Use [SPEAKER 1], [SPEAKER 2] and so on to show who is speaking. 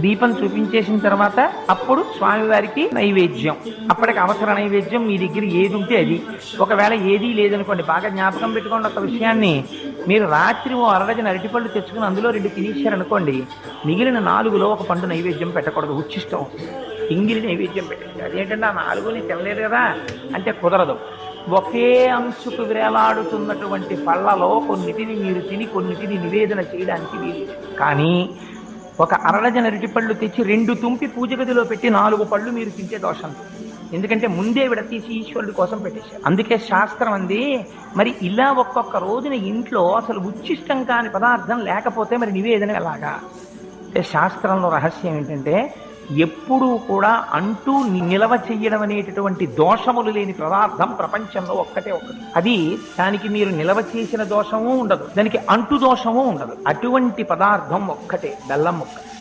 [SPEAKER 1] దీపం చూపించేసిన తర్వాత అప్పుడు స్వామివారికి నైవేద్యం. అప్పటికి అవసర నైవేద్యం మీ దగ్గర ఏది ఉంటే అది. ఒకవేళ ఏదీ లేదనుకోండి బాగా జ్ఞాపకం పెట్టుకోండి ఒక విషయాన్ని. మీరు రాత్రి ఓ అరడజన అరటిపళ్ళు తెచ్చుకుని అందులో రెండు తినేశారనుకోండి మిగిలిన నాలుగులో ఒక పండు నైవేద్యం పెట్టకూడదు ఉచ్చిష్టం. ఇంగిలి నైవేద్యం పెట్టండి. అదేంటంటే ఆ నాలుగుని తినలేదు కదా అంటే కుదరదు. ఒకే అంశుకు వేలాడుతున్నటువంటి పళ్ళలో కొన్నిటిని మీరు తిని కొన్నిటిని నివేదన చేయడానికి వీలు. కానీ ఒక అరడజన అరటిపళ్ళు తెచ్చి రెండు తుంపి పూజ గదిలో పెట్టి నాలుగు పళ్ళు మీరు తింటే దోషం. ఎందుకంటే ముందే విడతీసి ఈశ్వరుడి కోసం పెట్టేశారు. అందుకే శాస్త్రం అంది మరి ఇలా ఒక్కొక్క రోజున ఇంట్లో అసలు ఉచ్చిష్టం కాని పదార్థం లేకపోతే మరి నివేదన ఎలాగా? శాస్త్రంలో రహస్యం ఏంటంటే ఎప్పుడూ కూడా అంటూ నిలవ చెయ్యడం అనేటటువంటి దోషములు లేని పదార్థం ప్రపంచంలో ఒక్కటే ఒక్కటి. అది దానికి మీరు నిలవ చేసిన దోషము ఉండదు. దానికి అంటు దోషము ఉండదు. అటువంటి పదార్థం ఒక్కటే బెల్లం ముక్క.